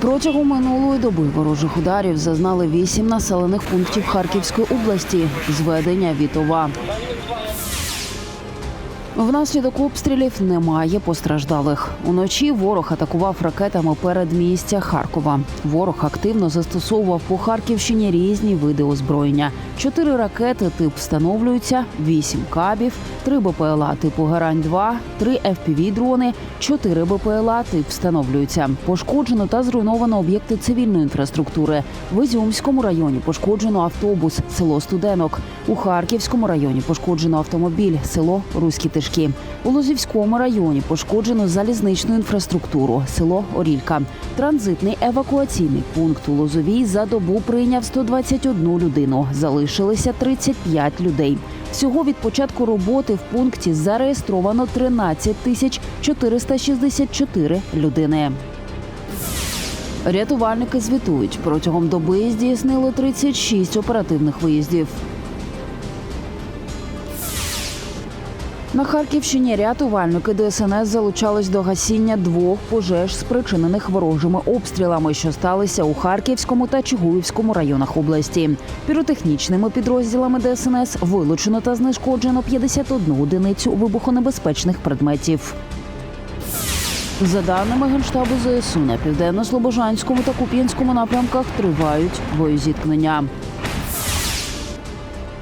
Протягом минулої доби ворожих ударів зазнали вісім населених пунктів Харківської області. Зведення Вітова. Внаслідок обстрілів немає постраждалих. Уночі ворог атакував ракетами передмістя Харкова. Ворог активно застосовував по Харківщині різні види озброєння. Чотири ракети тип встановлюються, вісім кабів, три БПЛА типу Гарань 2 три fpv дрони, чотири БПЛА тип встановлюються. Пошкоджено та зруйновано об'єкти цивільної інфраструктури. В Ізюмському районі пошкоджено автобус, село Студенок. У Харківському районі пошкоджено автомобіль, село Руські Тишки. У Лозівському районі пошкоджено залізничну інфраструктуру, село Орілька. Транзитний евакуаційний пункт у Лозовій за добу прийняв 121 людину. Залишилися 35 людей. Всього від початку роботи в пункті зареєстровано 13 тисяч 464 людини. Рятувальники звітують, протягом доби здійснили 36 оперативних виїздів. На Харківщині рятувальники ДСНС залучались до гасіння двох пожеж, спричинених ворожими обстрілами, що сталися у Харківському та Чугуївському районах області. Піротехнічними підрозділами ДСНС вилучено та знешкоджено 51 одиницю вибухонебезпечних предметів. За даними Генштабу ЗСУ, на південно-слобожанському та Куп'янському напрямках тривають боєзіткнення.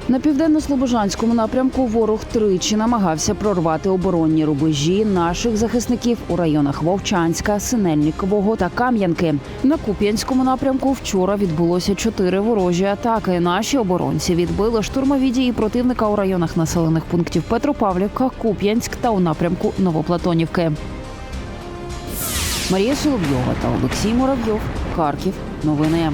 На південно-слобожанському напрямку ворог тричі намагався прорвати оборонні рубежі наших захисників у районах Вовчанська, Синельникового та Кам'янки. На Куп'янському напрямку вчора відбулося чотири ворожі атаки. Наші оборонці відбили штурмові дії противника у районах населених пунктів Петропавлівка, Куп'янськ та у напрямку Новоплатонівки. Марія Соловйова та Олексій Муравйов. Харків. Новини.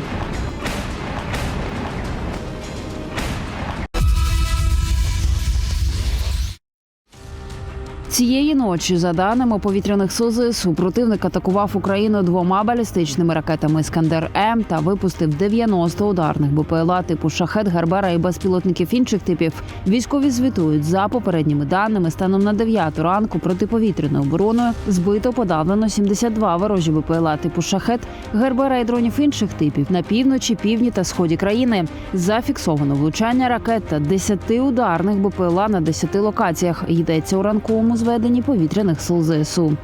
Цієї ночі, за даними повітряних сил ЗСУ, противник атакував Україну двома балістичними ракетами Іскандер М та випустив 90 ударних БПЛА типу шахет, Гербера і безпілотників інших типів. Військові звітують за попередніми даними. Станом на 9 ранку протиповітряною обороною збито подавлено 72 ворожі БПЛА типу шахет, Гербера і дронів інших типів на півночі, півдні та сході країни. Зафіксовано влучання ракет та 10 ударних БПЛА на 10 локаціях. Йдеться у ранковому зведенні повітряних сил ЗСУ.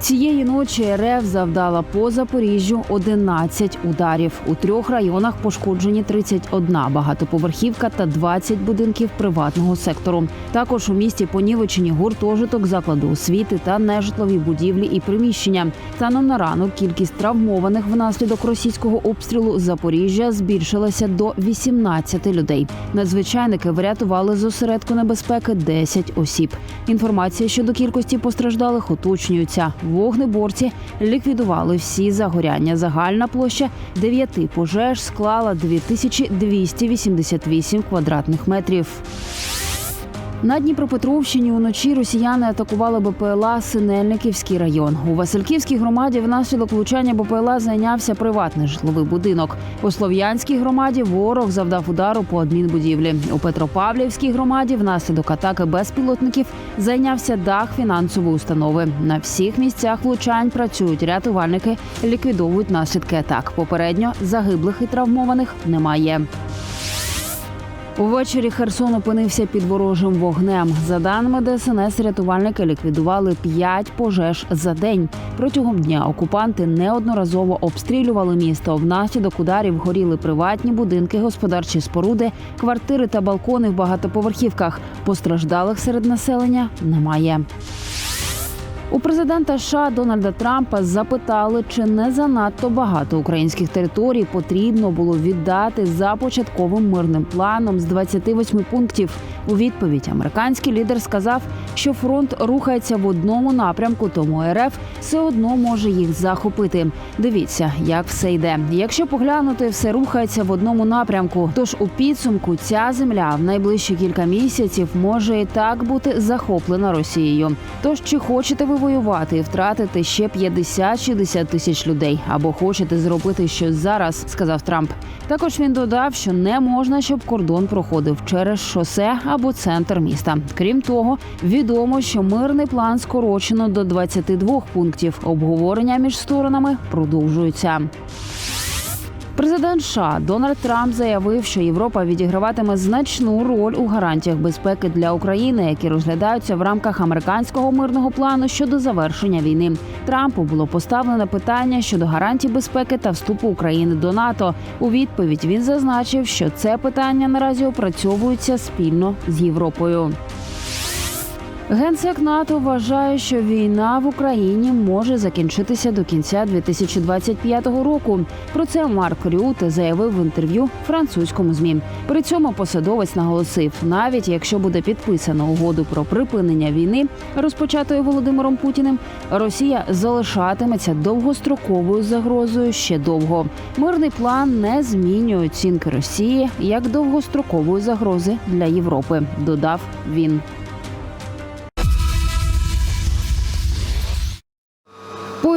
Цієї ночі РФ завдала по Запоріжжю 11 ударів. У трьох районах пошкоджені 31 багатоповерхівка та 20 будинків приватного сектору. Також у місті понівечені гуртожиток, закладу освіти та нежитлові будівлі і приміщення. Станом на ранок кількість травмованих внаслідок російського обстрілу Запоріжжя збільшилася до 18 людей. Надзвичайники врятували з осередку небезпеки 10 осіб. Інформація щодо кількості постраждалих уточнюється. Вогнеборці ліквідували всі загоряння. Загальна площа дев'яти пожеж склала 2288 квадратних метрів. На Дніпропетровщині уночі росіяни атакували БПЛА Синельниківський район. У Васильківській громаді внаслідок влучання БПЛА зайнявся приватний житловий будинок. У Слов'янській громаді ворог завдав удару по адмінбудівлі. У Петропавлівській громаді внаслідок атаки безпілотників зайнявся дах фінансової установи. На всіх місцях влучань працюють рятувальники, ліквідовують наслідки атак. Попередньо загиблих і травмованих немає. Увечері Херсон опинився під ворожим вогнем. За даними ДСНС, рятувальники ліквідували п'ять пожеж за день. Протягом дня окупанти неодноразово обстрілювали місто. Внаслідок ударів горіли приватні будинки, господарчі споруди, квартири та балкони в багатоповерхівках. Постраждалих серед населення немає. У президента США Дональда Трампа запитали, чи не занадто багато українських територій потрібно було віддати за початковим мирним планом з 28 пунктів. У відповідь американський лідер сказав, що фронт рухається в одному напрямку, тому РФ все одно може їх захопити. Дивіться, як все йде. Якщо поглянути, все рухається в одному напрямку. Тож у підсумку ця земля в найближчі кілька місяців може і так бути захоплена Росією. Тож чи хочете ви воювати і втратити ще 50-60 тисяч людей, або хочете зробити щось зараз, сказав Трамп. Також він додав, що не можна, щоб кордон проходив через шосе або центр міста. Крім того, відомо, що мирний план скорочено до 22 пунктів. Обговорення між сторонами продовжуються. Президент США Дональд Трамп заявив, що Європа відіграватиме значну роль у гарантіях безпеки для України, які розглядаються в рамках американського мирного плану щодо завершення війни. Трампу було поставлено питання щодо гарантій безпеки та вступу України до НАТО. У відповідь він зазначив, що це питання наразі опрацьовується спільно з Європою. Генсек НАТО вважає, що війна в Україні може закінчитися до кінця 2025 року. Про це Марк Рюте заявив в інтерв'ю французькому змі. При цьому посадовець наголосив, навіть якщо буде підписано угоду про припинення війни, розпочатої Володимиром Путіним, Росія залишатиметься довгостроковою загрозою ще довго. Мирний план не змінює оцінки Росії як довгострокової загрози для Європи. Додав він.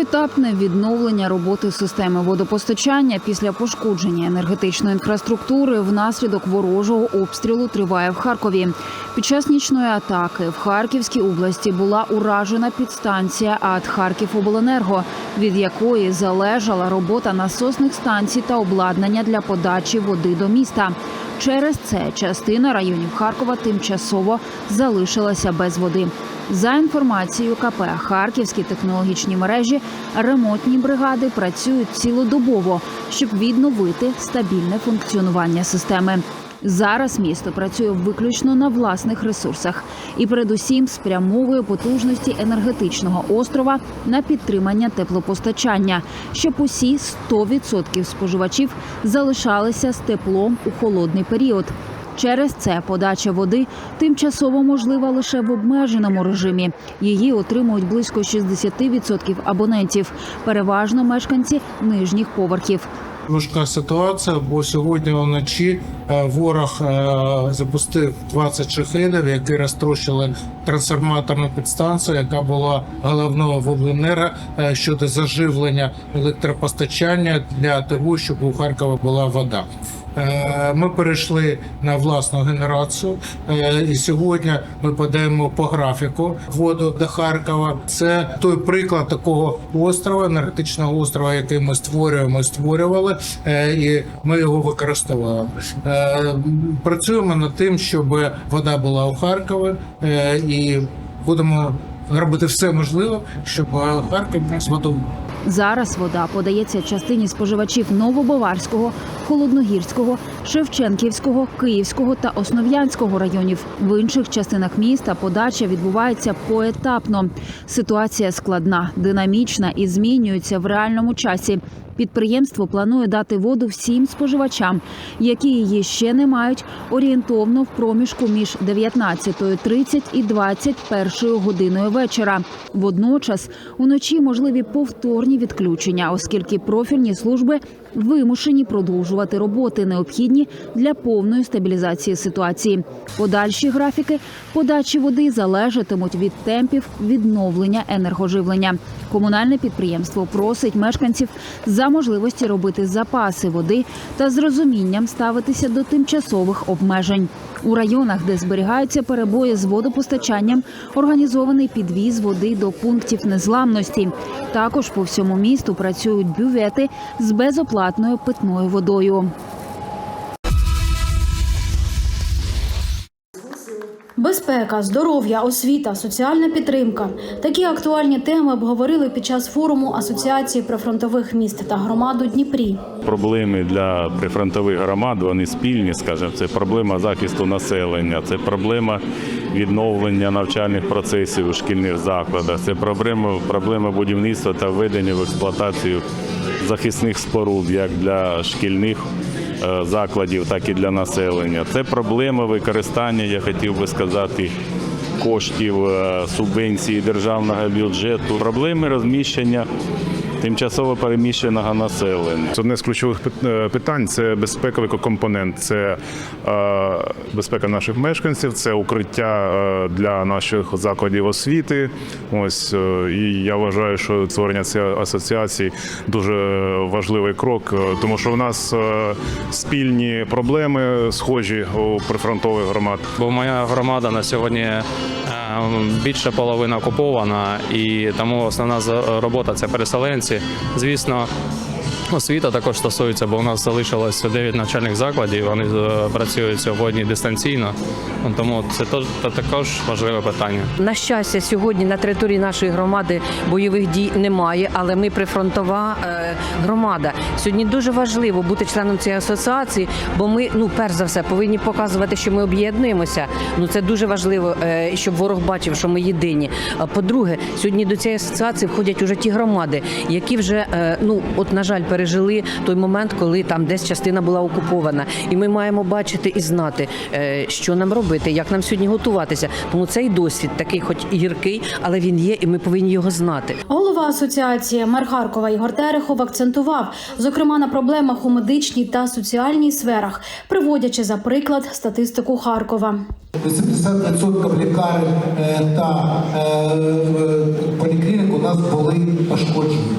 Поетапне відновлення роботи системи водопостачання після пошкодження енергетичної інфраструктури внаслідок ворожого обстрілу триває в Харкові. Під час нічної атаки в Харківській області була уражена підстанція АТ Харківобленерго, від якої залежала робота насосних станцій та обладнання для подачі води до міста. Через це частина районів Харкова тимчасово залишилася без води. За інформацією КП Харківські технологічні мережі ремонтні бригади працюють цілодобово, щоб відновити стабільне функціонування системи. Зараз місто працює виключно на власних ресурсах і, передусім, спрямовує потужності енергетичного острова на підтримання теплопостачання, щоб усі 100% споживачів залишалися з теплом у холодний період. Через це подача води тимчасово можлива лише в обмеженому режимі. Її отримують близько 60% абонентів, переважно мешканці нижніх поверхів. Важка ситуація, бо сьогодні вночі е, ворог е, запустив 20 шахедів, які розтрощили трансформаторну підстанцію, яка була головною в е, щодо заживлення електропостачання для того, щоб у Харкова була вода. Е, Ми перейшли на власну генерацію, е, і сьогодні ми подаємо по графіку воду до Харкова. Це той приклад такого острова, енергетичного острова, який ми створюємо, створювали, е, і ми його використовуємо. Е, Працюємо над тим, щоб вода була у Харкові, і будемо робити все можливе, щоб Харків з водою. Зараз вода подається частині споживачів Новобаварського, Холодногірського, Шевченківського, Київського та Основ'янського районів. В інших частинах міста подача відбувається поетапно. Ситуація складна, динамічна і змінюється в реальному часі. Підприємство планує дати воду всім споживачам, які її ще не мають, орієнтовно в проміжку між 19.30 і 21 годиною вечора. Водночас уночі можливі повторні відключення, оскільки профільні служби вимушені продовжувати роботи, необхідні для повної стабілізації ситуації. Подальші графіки подачі води залежатимуть від темпів відновлення енергоживлення. Комунальне підприємство просить мешканців за можливості робити запаси води та з розумінням ставитися до тимчасових обмежень. У районах, де зберігаються перебої з водопостачанням, організований підвіз води до пунктів незламності. Також по всьому місту працюють бювети з безоплатною питною водою. Безпека, здоров'я, освіта, соціальна підтримка такі актуальні теми обговорили під час форуму Асоціації прифронтових міст та громад у Дніпрі. Проблеми для прифронтових громад вони спільні, скажімо, це проблема захисту населення, це проблема відновлення навчальних процесів у шкільних закладах, це проблема, проблема будівництва та введення в експлуатацію захисних споруд як для шкільних закладів, так і для населення. Це проблема використання, я хотів би сказати, коштів е, субвенції державного бюджету, проблеми розміщення тимчасово переміщеного населення. Одне з ключових е, питань це безпековий компонент, це е, безпека наших мешканців, це укриття е, для наших закладів освіти. Ось і я вважаю, що створення цієї асоціації дуже важливий крок, тому що в нас спільні проблеми схожі у прифронтових громад. бо моя громада на сьогодні більше половина окупована, і тому основна робота це переселенці. Звісно. Освіта також стосується, бо у нас залишилось 9 навчальних закладів. Вони е, працюють сьогодні дистанційно, тому це також важливе питання. На щастя, сьогодні на території нашої громади бойових дій немає, але ми прифронтова е, громада. Сьогодні дуже важливо бути членом цієї асоціації, бо ми, ну перш за все, повинні показувати, що ми об'єднуємося. Ну це дуже важливо, е, щоб ворог бачив, що ми єдині. По-друге, сьогодні до цієї асоціації входять уже ті громади, які вже ну от на жаль пережили той момент, коли там десь частина була окупована, і ми маємо бачити і знати, е, що нам робити, як нам сьогодні готуватися. Тому цей досвід такий, хоч і гіркий, але він є, і ми повинні його знати. Голова асоціації мер Харкова Ігор Терехов акцентував, зокрема на проблемах у медичній та соціальній сферах, приводячи за приклад статистику Харкова. 80% лікарень е, та е, поліклінік у нас були пошкоджені.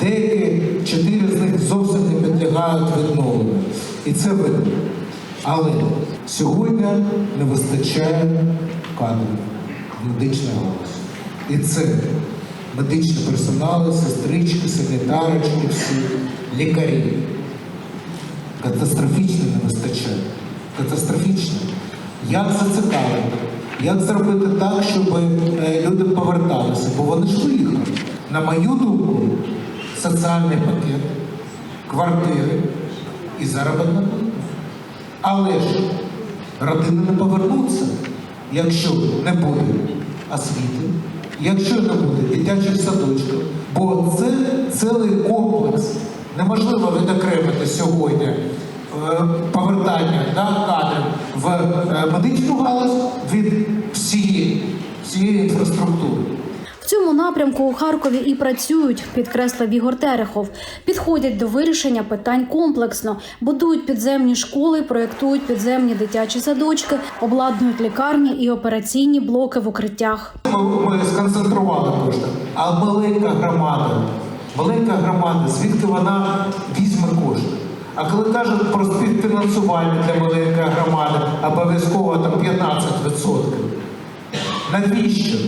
Деякі чотири з них зовсім не підлягають відновленню. І це видно. Але сьогодні не вистачає кадрів в медичній галузі. І це медичний персонал, сестрички, санітарочки, всі, лікарі катастрофічно не вистачає. Катастрофічно. Як зацікавити? Як зробити так, щоб е, люди поверталися? Бо вони ж виїхали. На мою думку, соціальний пакет, квартири і заробітна плата. Але ж родини не повернуться, якщо не буде освіти, якщо не буде дитячих садочків. Бо це цілий комплекс. Неможливо відокремити сьогодні е, повертання да, кадрів в е, медичну галузь від всієї, всієї інфраструктури. Цьому напрямку у Харкові і працюють, підкреслив Ігор Терехов. Підходять до вирішення питань комплексно, будують підземні школи, проєктують підземні дитячі садочки, обладнують лікарні і операційні блоки в укриттях. Ми, сконцентрували кошти. А маленька громада, маленька громада, звідки вона візьме кошти? А коли кажуть про співфінансування для маленької громади, обов'язково там 15%. Навіщо?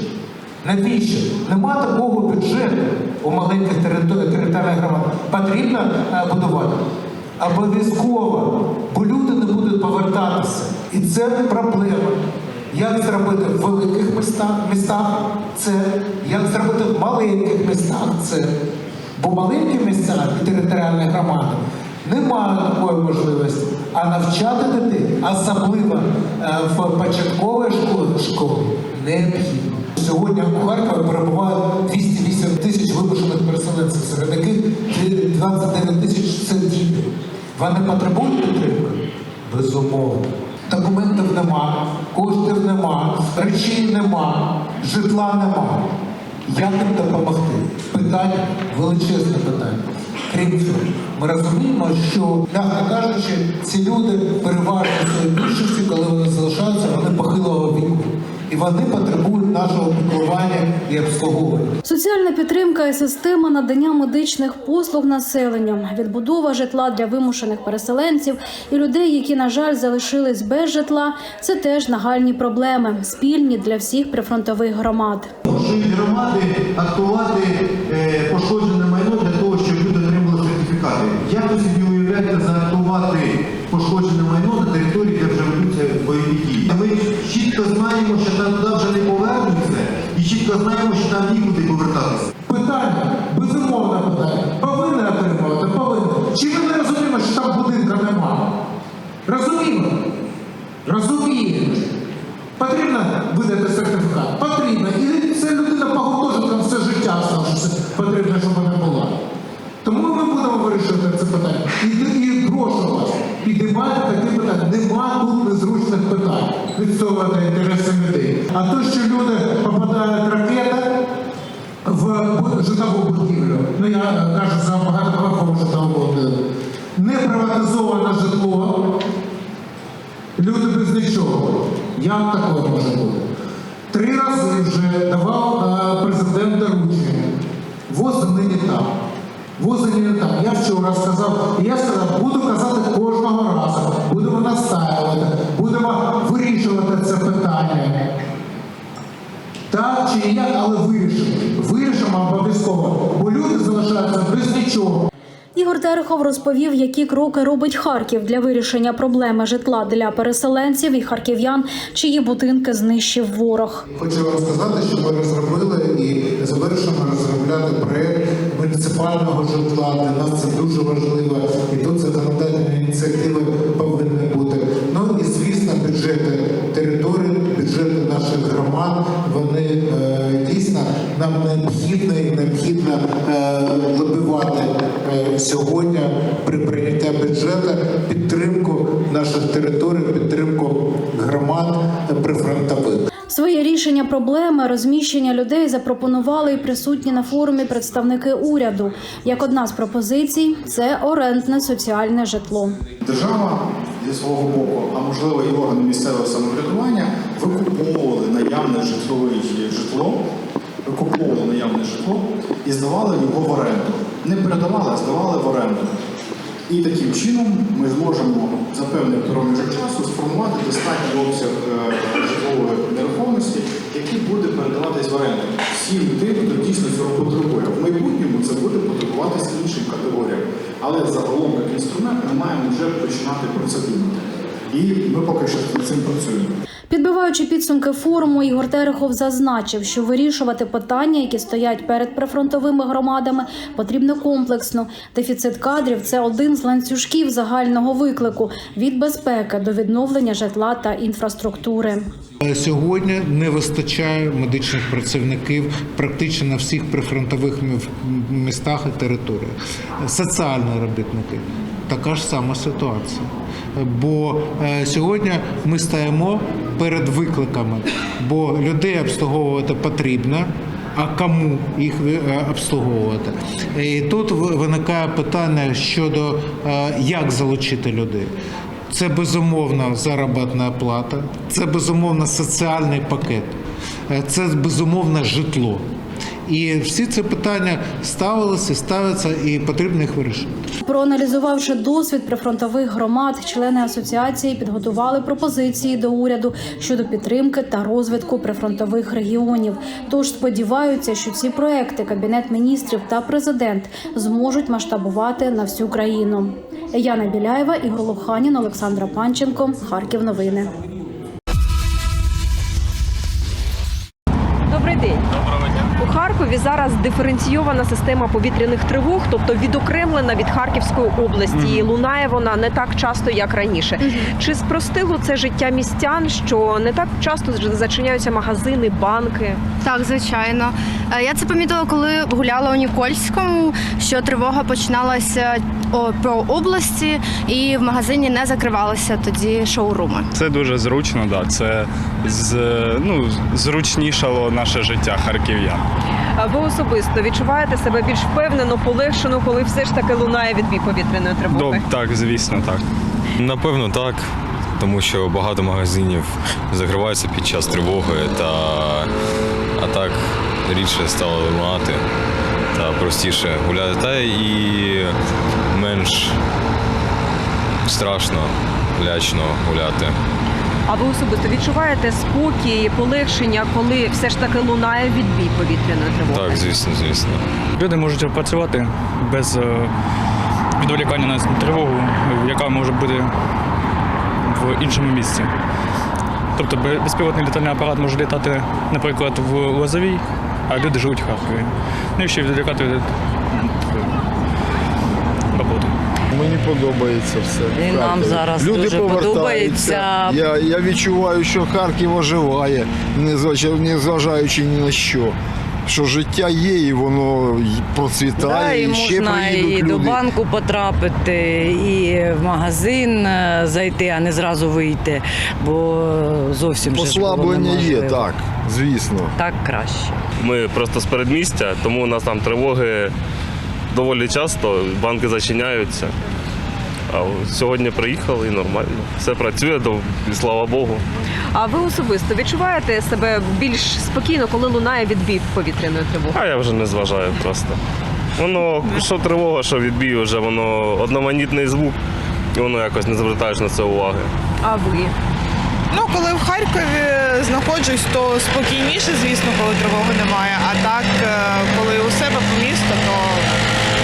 Навіщо? Нема такого бюджету у маленьких територіальних громадах. Потрібно е, будувати. Обов'язково, бо люди не будуть повертатися. І це проблема. Як зробити в великих містах, містах це, як зробити в маленьких містах це. Бо маленькі місця і територіальні громади не мають такої можливості. А навчати дітей, особливо е, в початковій школі, необхідно. Сьогодні у Харкові перебуває 208 тисяч вимушених переселенців, серед яких 29 тисяч це діти. Вони потребують підтримки? Безумовно. Документів нема, коштів нема, речей нема, житла нема. Як їм допомогти? Питання величезне питання. Крім цього, ми розуміємо, що, м'яко кажучи, ці люди переважно своєї більшості, коли вони залишаються, вони похилого віку. І вони потребують нашого піклування і обслуговування. Соціальна підтримка і система надання медичних послуг населенню, відбудова житла для вимушених переселенців і людей, які, на жаль, залишились без житла, це теж нагальні проблеми, спільні для всіх прифронтових громад. Можуть громади актувати е, пошкоджене майно для того, щоб люди отримали сертифікати. Як ви собі уявляєте заактувати пошкоджене майно на території, де вже ведуться бойові дії? Ми чітко знаємо, що там туди вже не повернуться, і чітко знаємо, що там нікуди повертатися. Питання, безумовне питання. Повинні отримувати, повинні. Чи ми не розуміємо, що там будинка немає? Розуміємо. Розуміємо. Потрібно видати сертифікат? Потрібно. І це людина по гуртожиткам все життя залишиться. Потрібно, щоб вона була. Тому ми будемо вирішувати це питання. І, і відстоювати інтереси людей. А то, що люди попадають ракета в житлову будівлю, ну я е, кажу за багатоповерхове житлове будинок. Не приватизоване житло, люди без нічого. Як таке може бути? Три рази вже давав е, президент доручення. Воза нині там. Воза нині там. Я вчора сказав, і я сказав, буду казати кожного разу, будемо настаювати, будемо вирішувати це питання. Так чи як, але вирішимо. Вирішимо обов'язково, бо люди залишаються без нічого. Ігор Терехов розповів, які кроки робить Харків для вирішення проблеми житла для переселенців і харків'ян, чиї будинки знищив ворог. Хочу вам сказати, що ми розробили і завершимо розробляти проєкт муніципального житла. Для нас це дуже важливо, і тут законодательні ініціативи повинні бути. Ну і звісно, бюджети територій, бюджети наших громад. Вони е, дійсно нам необхідно і необхідно е, вибивати е, сьогодні при прийнятті бюджету підтримку наших територій, підтримку громад прифронтових. Своє рішення проблеми розміщення людей запропонували і присутні на форумі представники уряду. Як одна з пропозицій це орендне соціальне житло. Держава зі свого боку, а можливо і органи місцевого самоврядування, викуповували наявне житлове житло, викуповували наявне житло і здавали його в оренду. Не передавали, а здавали в оренду. І таким чином ми зможемо за певний проміжок часу сформувати достатній обсяг е, житлової нерухомості, який буде передаватись в оренду всім тим, хто дійсно цього потребує. В майбутньому це буде потребуватися іншим категоріям. Але загалом як інструмент ми маємо вже починати процедуру. І ми поки що над цим працюємо. Підбиваючи підсумки форуму, Ігор Терехов зазначив, що вирішувати питання, які стоять перед прифронтовими громадами, потрібно комплексно. Дефіцит кадрів це один з ланцюжків загального виклику від безпеки до відновлення житла та інфраструктури. Сьогодні не вистачає медичних працівників практично на всіх прифронтових містах і територіях. Соціальні робітники така ж сама ситуація. Бо е, сьогодні ми стаємо перед викликами, бо людей обслуговувати потрібно. А кому їх е, обслуговувати? І тут виникає питання щодо е, як залучити людей. Це безумовно заробітна плата, це безумовно соціальний пакет, це безумовно житло. І всі ці питання ставилися, ставляться, і потрібно їх вирішити. Проаналізувавши досвід прифронтових громад, члени асоціації підготували пропозиції до уряду щодо підтримки та розвитку прифронтових регіонів. Тож сподіваються, що ці проекти кабінет міністрів та президент зможуть масштабувати на всю країну. Яна Біляєва, Ігор Лоханін, Олександра Панченко. Харків. Новини. Добрий день. У Харкові зараз диференційована система повітряних тривог, тобто відокремлена від Харківської області. І лунає вона не так часто, як раніше. Чи спростило це життя містян, що не так часто зачиняються магазини, банки? Так, звичайно. Е, Я це помітила, коли гуляла у Нікольському, що тривога починалася про області, і в магазині не закривалися тоді шоуруми. Це дуже зручно, да. Це з, ну, зручнішало наше життя харків'ян. А Ви особисто відчуваєте себе більш впевнено, полегшено, коли все ж таки лунає відбій повітряної тривоги? Доб, так, звісно, так. Напевно, так. Тому що багато магазинів закриваються під час тривоги, та а так рідше стало лунати та простіше гуляти. Та і менш страшно, лячно гуляти. А ви особисто відчуваєте спокій, полегшення, коли все ж таки лунає відбій повітряної тривоги? Так, звісно, звісно. Люди можуть працювати без е, відволікання на тривогу, яка може бути в іншому місці. Тобто бе- безпілотний літальний апарат може літати, наприклад, в Лозовій, а люди живуть в Харкові. Ну і ще відволікати від роботи. Мені подобається все. І нам зараз Люди дуже подобається. Я, я відчуваю, що Харків оживає, незважаючи, ні на що. Що життя є, і воно процвітає, і, ще приїдуть люди. банку потрапити, і в магазин е, зайти, а не зразу вийти, бо зовсім же ж було Послаблення є, так, звісно. Так краще. Ми просто з передмістя, тому у нас там тривоги доволі часто, банки зачиняються. А сьогодні приїхали і нормально. Все працює, то, слава Богу. А ви особисто відчуваєте себе більш спокійно, коли лунає відбій повітряної тривоги? А я вже не зважаю просто. Воно, що тривога, що відбій, вже воно одноманітний звук, і воно якось не звертаєш на це уваги. А ви? Ну, коли в Харкові знаходжусь, то спокійніше, звісно, коли тривоги немає. А так, е, коли у себе по місту, то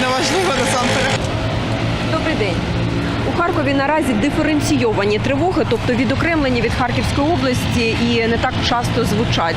неважливо насамперед. Добрий день. Харкові наразі диференційовані тривоги, тобто відокремлені від Харківської області і не так часто звучать.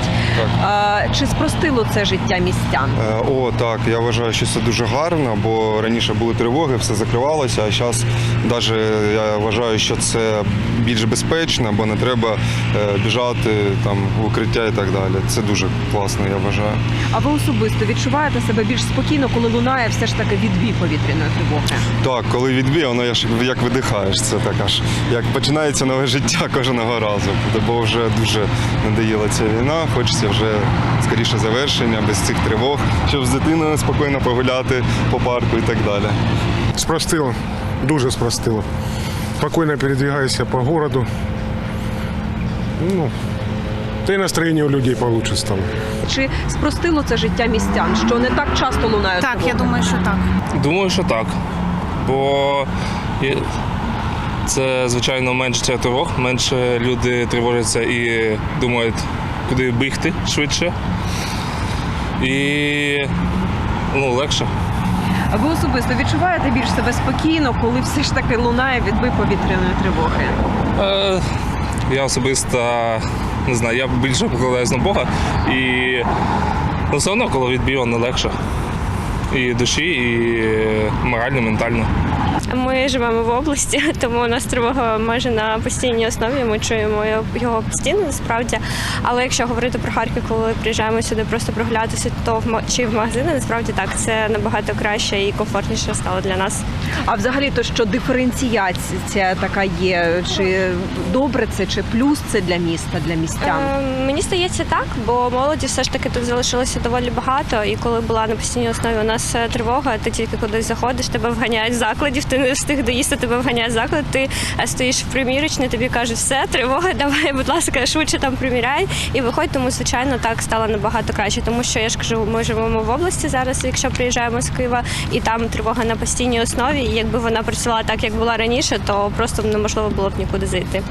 А, чи спростило це життя містян? Е, О, так, я вважаю, що це дуже гарно, бо раніше були тривоги, все закривалося, а зараз навіть я вважаю, що це більш безпечно, бо не треба е, біжати там в укриття і так далі. Це дуже класно, я вважаю. А ви особисто відчуваєте себе більш спокійно, коли лунає все ж таки відбій повітряної тривоги? Так, коли відбій, воно як, як видихаєш, це так аж як починається нове життя кожного разу. Бо вже дуже надоїла ця війна, хочеться вже скоріше завершення, без цих тривог, щоб з дитиною спокійно погуляти по парку і так далі. Спростило, дуже спростило. Спокійно передвигаюся по городу. Ну, та й настроєння у людей получше стало. Чи спростило це життя містян, що не так часто лунає? Так, я думаю, що так. Думаю, що так. Бо це, звичайно, менше тривог, менше люди тривожаться і думають, куди бігти швидше. І ну, легше. А ви особисто відчуваєте більш себе спокійно, коли все ж таки лунає відбій повітряної тривоги? Е, я особисто не знаю, я більше покладаюсь на Бога. І ну, все одно, коли відбій, воно легше. І душі, і морально, ментально. Ми живемо в області, тому у нас тривога майже на постійній основі. Ми чуємо його постійно насправді. Але якщо говорити про Харків, коли приїжджаємо сюди просто прогулятися, то в чи в магазини, насправді так це набагато краще і комфортніше стало для нас. А взагалі, то що диференціація така є, чи добре це, чи плюс це для міста, для містян? Е, Мені здається так, бо молоді все ж таки тут залишилося доволі багато. І коли була на постійній основі у нас е, тривога, ти тільки кудись заходиш, тебе вганяють з закладів, ти не встиг доїсти, тебе вганяють з заклад, ти е, стоїш в примірочні, тобі кажуть, все, тривога, давай, будь ласка, швидше там приміряй і виходь. Тому звичайно так стало набагато краще. Тому що я ж кажу, ми живемо в області зараз, якщо приїжджаємо з Києва, і там тривога на постійній основі. І якби вона працювала так, як була раніше, то просто неможливо було б нікуди зайти.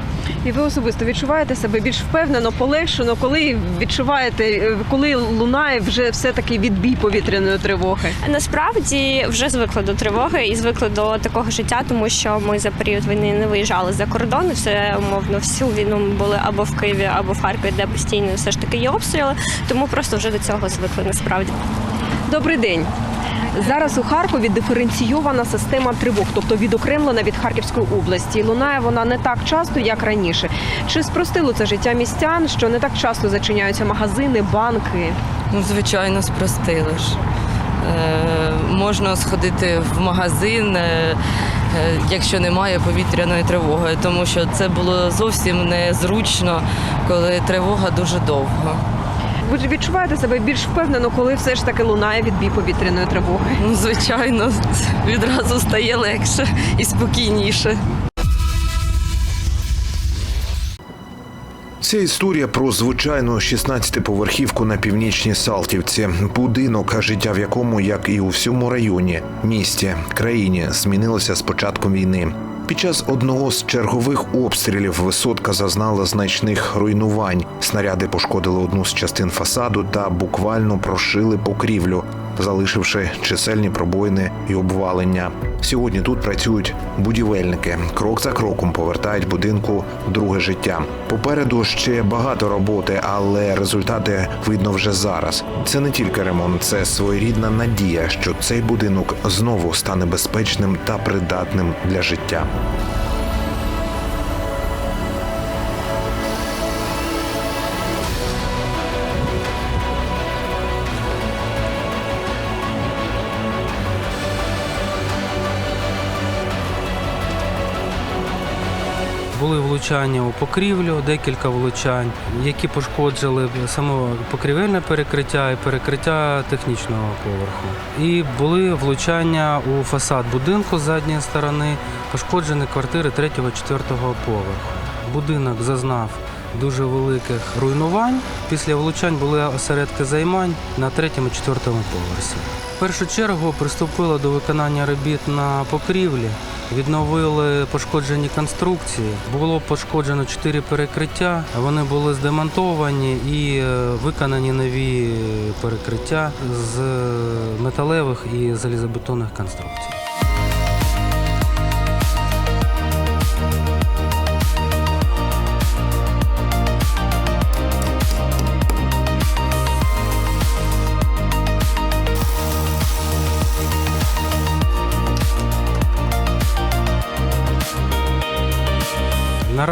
І ви особисто відчуваєте себе більш впевнено, полегшено, коли відчуваєте, е, коли лунає вже все таки відбій повітряної тривоги? Насправді вже звикли до тривоги і звикли до такого життя, тому що ми за період війни не виїжджали за кордон. Все умовно, всю війну ми були або в Києві, або в Харкові, де постійно все ж таки є обстріли. Тому просто вже до цього звикли насправді. Добрий день. Зараз у Харкові диференційована система тривог, тобто відокремлена від Харківської області. Лунає вона не так часто, як раніше. Чи спростило це життя містян, що не так часто зачиняються магазини, банки? Ну, звичайно, спростили ж. Е, можна сходити в магазин, е, е, якщо немає повітряної тривоги, тому що це було зовсім незручно, коли тривога дуже довго. Ви ж відчуваєте себе більш впевнено, коли все ж таки лунає відбій повітряної тривоги? Ну, звичайно, відразу стає легше і спокійніше. Це історія про звичайну 16-поверхівку на північній Салтівці, будинок, життя в якому, як і у всьому районі, місті, країні, змінилося з початком війни. Під час одного з чергових обстрілів висотка зазнала значних руйнувань. Снаряди пошкодили одну з частин фасаду та буквально прошили покрівлю, залишивши чисельні пробоїни і обвалення. Сьогодні тут працюють будівельники. Крок за кроком повертають будинку друге життя. Попереду ще багато роботи, але результати видно вже зараз. Це не тільки ремонт, це своєрідна надія, що цей будинок знову стане безпечним та придатним для життя. Були влучання у покрівлю, декілька влучань, які пошкоджили саме покрівельне перекриття і перекриття технічного поверху. І були влучання у фасад будинку з задньої сторони, пошкоджені квартири 3-4 поверху. Будинок зазнав дуже великих руйнувань. Після влучань були осередки займань на третьому четвертому поверсі. Першу чергу приступили до виконання робіт на покрівлі, відновили пошкоджені конструкції. Було пошкоджено чотири перекриття. Вони були здемонтовані і е, виконані нові перекриття з металевих і залізобетонних конструкцій.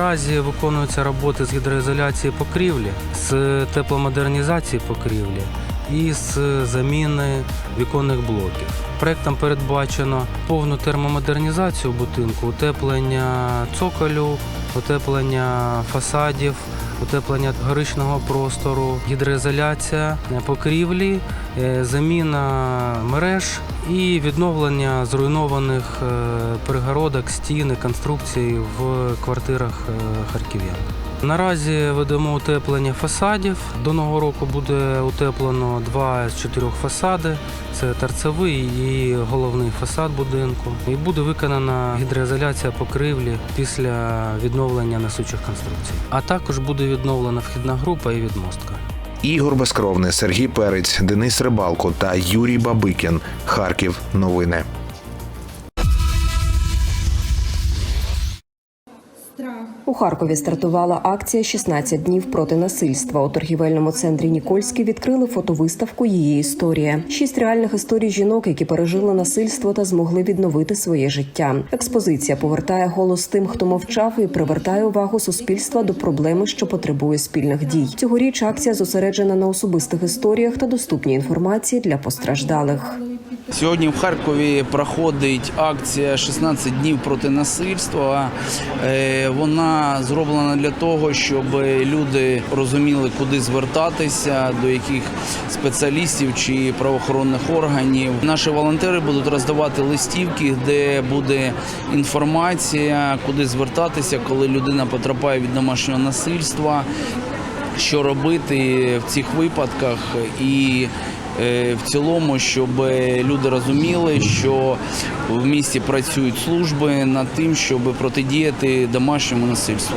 Наразі виконуються роботи з гідроізоляції покрівлі, з тепломодернізації покрівлі і з заміни віконних блоків. Проектом передбачено повну термомодернізацію будинку, утеплення цоколю, утеплення фасадів, утеплення горичного простору, гідроізоляція покрівлі, е, заміна мереж і відновлення зруйнованих е, перегородок, стін і конструкцій в квартирах е, харків'ян. Наразі ведемо утеплення фасадів. До нового року буде утеплено два з чотирьох фасади. Це торцевий і головний фасад будинку. І буде виконана гідроізоляція покрівлі після відновлення несучих конструкцій. А також буде відновлена вхідна група і відмостка. Ігор Безкровний, Сергій Перець, Денис Рибалко та Юрій Бабикін. Харків. Новини. Харкові стартувала акція «16 днів проти насильства. У торгівельному центрі Нікольський відкрили фотовиставку Її історія. Шість реальних історій жінок, які пережили насильство та змогли відновити своє життя. Експозиція повертає голос тим, хто мовчав, і привертає увагу суспільства до проблеми, що потребує спільних дій. Цьогоріч акція зосереджена на особистих історіях та доступній інформації для постраждалих. Сьогодні в Харкові проходить акція «16 днів проти насильства. Е, Зроблена для того, щоб люди розуміли, куди звертатися, до яких спеціалістів чи правоохоронних органів. Наші волонтери будуть роздавати листівки, де буде інформація, куди звертатися, коли людина потрапляє від домашнього насильства, що робити в цих випадках і в цілому, щоб люди розуміли, що в місті працюють служби над тим, щоб протидіяти домашньому насильству.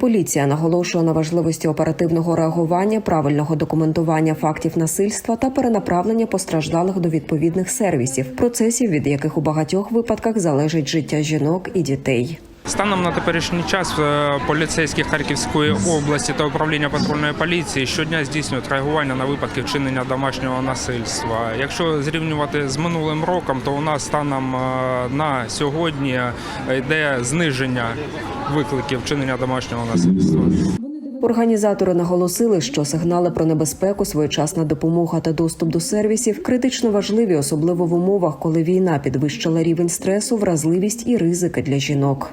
Поліція наголошує на важливості оперативного реагування, правильного документування фактів насильства та перенаправлення постраждалих до відповідних сервісів, процесів, від яких у багатьох випадках залежить життя жінок і дітей. Станом на теперішній час е, поліцейські Харківської області та управління патрульної поліції щодня здійснюють реагування на випадки вчинення домашнього насильства. Якщо зрівнювати з минулим роком, то у нас станом е, на сьогодні йде зниження викликів вчинення домашнього насильства. Організатори наголосили, що сигнали про небезпеку, своєчасна допомога та доступ до сервісів критично важливі, особливо в умовах, коли війна підвищила рівень стресу, вразливість і ризики для жінок.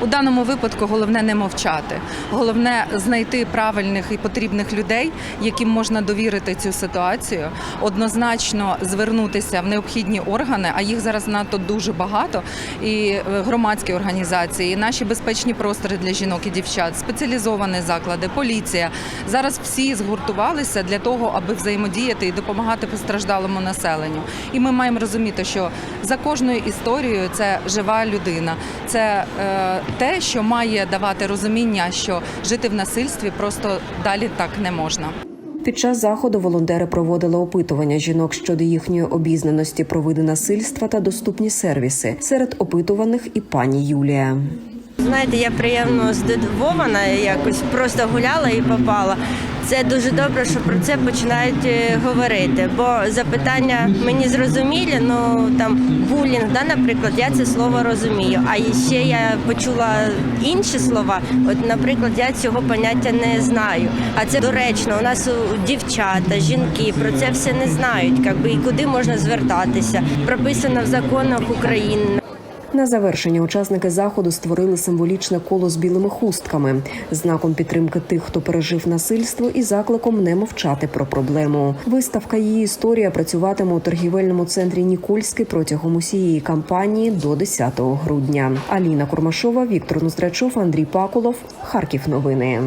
У даному випадку головне не мовчати. Головне знайти правильних і потрібних людей, яким можна довірити цю ситуацію, однозначно звернутися в необхідні органи, а їх зараз надто дуже багато. І е, громадські організації, і наші безпечні простори для жінок і дівчат, спеціалізовані заклади, поліція. Зараз всі згуртувалися для того, аби взаємодіяти і допомагати постраждалому населенню. І ми маємо розуміти, що за кожною історією це жива людина. Це е, те, що має давати розуміння, що жити в насильстві просто далі так не можна. Під час заходу волонтери проводили опитування жінок щодо їхньої обізнаності про види насильства та доступні сервіси. Серед опитуваних і пані Юлія. Знаєте, я приємно здивована, якось просто гуляла і попала. Це дуже добре, що про це починають е, говорити. Бо запитання мені зрозумілі, ну там булінг, да, наприклад, я це слово розумію. А ще я почула інші слова. От, наприклад, я цього поняття не знаю. А це доречно. У нас дівчата, жінки про це все не знають, якби і куди можна звертатися. Прописано в законах України. На завершення учасники заходу створили символічне коло з білими хустками, знаком підтримки тих, хто пережив насильство, і закликом не мовчати про проблему. Виставка її історія працюватиме у торгівельному центрі Нікольський протягом усієї кампанії до 10 грудня. Аліна Курмашова, Віктор Ноздрачов, Андрій Пакулов, Харків. Новини.